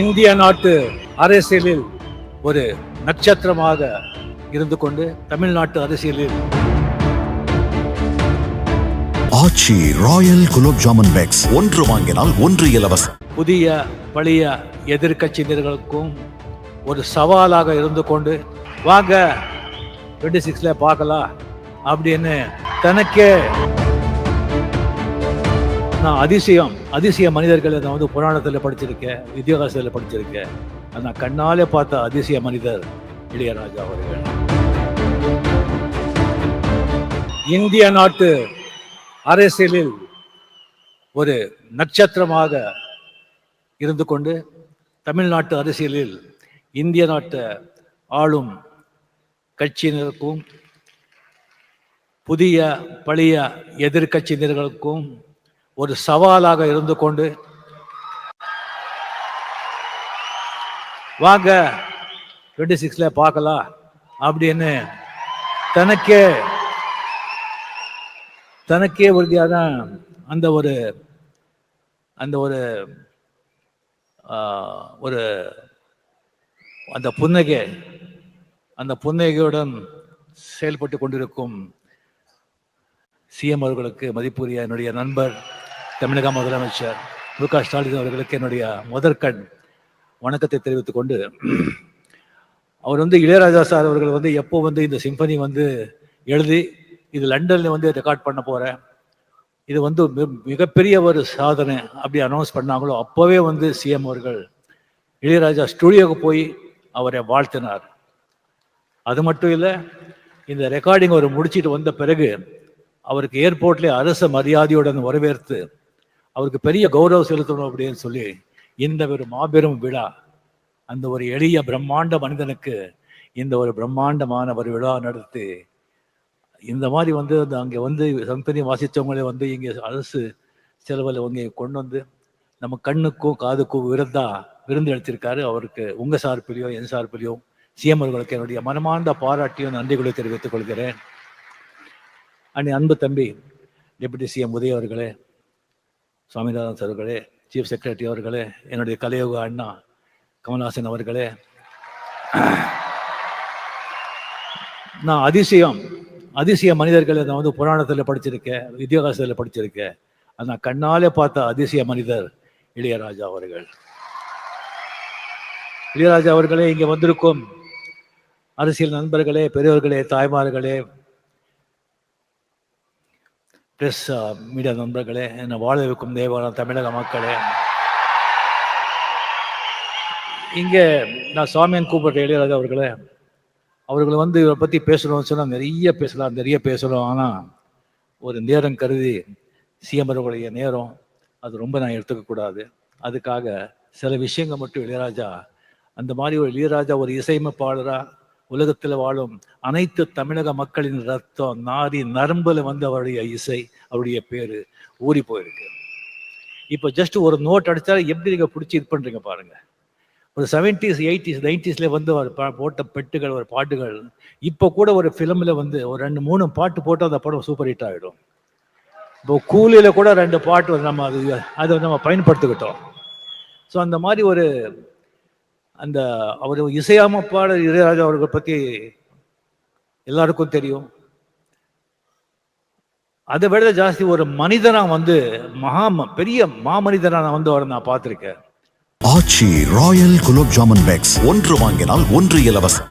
இந்திய நாட்டு அரசியலில் ஒரு நட்சத்திரமாக இருந்து கொண்டு தமிழ்நாட்டு அரசியலில். ஆச்சி ராயல் குலோப் ஜாமுன் பேக்ஸ் ஒன்று வாங்கினால் ஒன்று இலவசம். புதிய பழைய எதிர்க்கட்சியினர்களுக்கும் ஒரு சவாலாக இருந்து கொண்டு வாங்க டுவெண்ட்டி சிக்ஸில் பார்க்கலாம் அப்படின்னு தனக்கே நான் அதிசயம் அதிசய மனிதர்களை நான் வந்து புராணத்தில் படிச்சிருக்கேன் இதிகாசத்தில் படிச்சிருக்கேன். நான் கண்ணாலே பார்த்த அதிசய மனிதர் இளையராஜா அவர்கள். இந்திய நாட்டு அரசியலில் ஒரு நட்சத்திரமாக இருந்து கொண்டு தமிழ்நாட்டு அரசியலில் இந்திய நாட்டை ஆளும் கட்சியினருக்கும் புதிய பழைய எதிர்க்கட்சியினர்களுக்கும் ஒரு சவாலாக இருந்து கொண்டு. வாங்க டுவெண்ட்டி சிக்ஸ்ல பார்க்கலாம் அப்படின்னு தனக்கே தனக்கே உறுதியான அந்த ஒரு அந்த ஒரு ஆஹ், ஒரு அந்த புன்னகை அந்த புன்னகையுடன் செயல்பட்டு கொண்டிருக்கும் சிஎம் அவர்களுக்கு மதிப்புரிய என்னுடைய நண்பர் தமிழக முதலமைச்சர் மு க ஸ்டாலின் அவர்களுக்கு என்னுடைய முதற்கண் வணக்கத்தை தெரிவித்துக் கொண்டு அவர் வந்து இளையராஜா சார் அவர்கள் வந்து எப்போ வந்து இந்த சிம்பனி வந்து எழுதி இது லண்டன்ல வந்து ரெக்கார்ட் பண்ண போறேன் இது வந்து மிகப்பெரிய ஒரு சாதனை அப்படி அனௌன்ஸ் பண்ணாங்களோ அப்போவே வந்து சிஎம் அவர்கள் இளையராஜா ஸ்டுடியோவுக்கு போய் அவரை வாழ்த்தினார். அது மட்டும் இல்லை இந்த ரெக்கார்டிங் அவர் முடிச்சிட்டு வந்த பிறகு அவருக்கு ஏர்போர்ட்லேயே அரச மரியாதையுடன் வரவேற்று அவருக்கு பெரிய கௌரவம் செலுத்தணும் அப்படின்னு சொல்லி இந்த ஒரு மாபெரும் விழா அந்த ஒரு எளிய பிரம்மாண்ட மனிதனுக்கு இந்த ஒரு பிரம்மாண்டமான ஒரு விழா நடத்தி இந்த மாதிரி வந்து அந்த அங்கே வந்து சம்பனி வாசித்தவங்களே வந்து இங்கே அரசு செலவில் இங்கே கொண்டு வந்து நம்ம கண்ணுக்கும் காதுக்கும் விருந்தா விருந்து எடுத்திருக்காரு அவருக்கு உங்க சார்பிலையோ என் சார்பிலையோ சிஎம் அவர்களுக்கு என்னுடைய மனமார்ந்த பாராட்டியும் நன்றிகளை தெரிவித்துக் கொள்கிறேன். அண்ணி அன்பு தம்பி டெபுட்டி சிஎம் உதய அவர்களே சுவாமிநாதன் சார் அவர்களே சீஃப் செக்ரட்டரி அவர்களே என்னுடைய கலையோக அண்ணா கமல்ஹாசன் அவர்களே. நான் அதிசயம் அதிசய மனிதர்களை நான் வந்து புராணத்தில் படிச்சிருக்கேன் இதிகாசத்தில் படிச்சிருக்கேன். அது நான் கண்ணாலே பார்த்த அதிசய மனிதர் இளையராஜா அவர்கள். இளையராஜா அவர்களே இங்கே வந்திருக்கும் அரசியல் நண்பர்களே பெரியவர்களே தாய்மார்களே பிரஸ் மீடியா uh, நண்பர்களே என்னை வாழ வைக்கும் தேவாலயம் தமிழக மக்களே. இங்கே நான் சுவாமியன் கூப்பிட்ட இளையராஜா அவர்களே அவர்களை வந்து இவரை பற்றி பேசணும்னு சொன்னால் நிறைய பேசலாம் நிறைய பேசணும். ஆனால் ஒரு நேரம் கருதி சிஎம் அவர்களுடைய நேரம் அது ரொம்ப நான் எடுத்துக்கக்கூடாது அதுக்காக சில விஷயங்கள் மட்டும் இளையராஜா அந்த மாதிரி ஒரு இளையராஜா ஒரு இசையமைப்பாளராக உலகத்தில் வாழும் அனைத்து தமிழக மக்களின் ரத்தம் நாரி நரம்புல வந்து அவருடைய இசை அவருடைய பேரு ஊறி போயிருக்கு. இப்போ ஜஸ்ட் ஒரு நோட் அடிச்சாலும் எப்படி நீங்க பிடிச்சி இது பண்றீங்க பாருங்க. ஒரு செவன்டிஸ் எயிட்டிஸ் நைன்டிஸ்ல வந்து அவர் போட்ட பெட்டுகள் ஒரு பாட்டுகள் இப்போ கூட ஒரு ஃபிலிமில் வந்து ஒரு ரெண்டு மூணு பாட்டு போட்டு அந்த படம் சூப்பர் ஹிட் ஆகிடும் இப்போ கூலியில கூட ரெண்டு பாட்டு நம்ம அது அதை நம்ம பயன்படுத்திக்கிட்டோம். ஸோ அந்த மாதிரி ஒரு அந்த அவர் இசையமைப்பாளர் இளையராஜா அவர்கள் பற்றி எல்லாருக்கும் தெரியும். அதை விட ஜாஸ்தி ஒரு மனிதனா வந்து மகா ம- பெரிய மாமனிதனா நான் வந்து அவரை நான் பார்த்துருக்கேன். ஆச்சி ராயல் குலோப் ஜாமுன் பேக்ஸ் ஒன்று வாங்கினால் ஒன்று இலவசம்.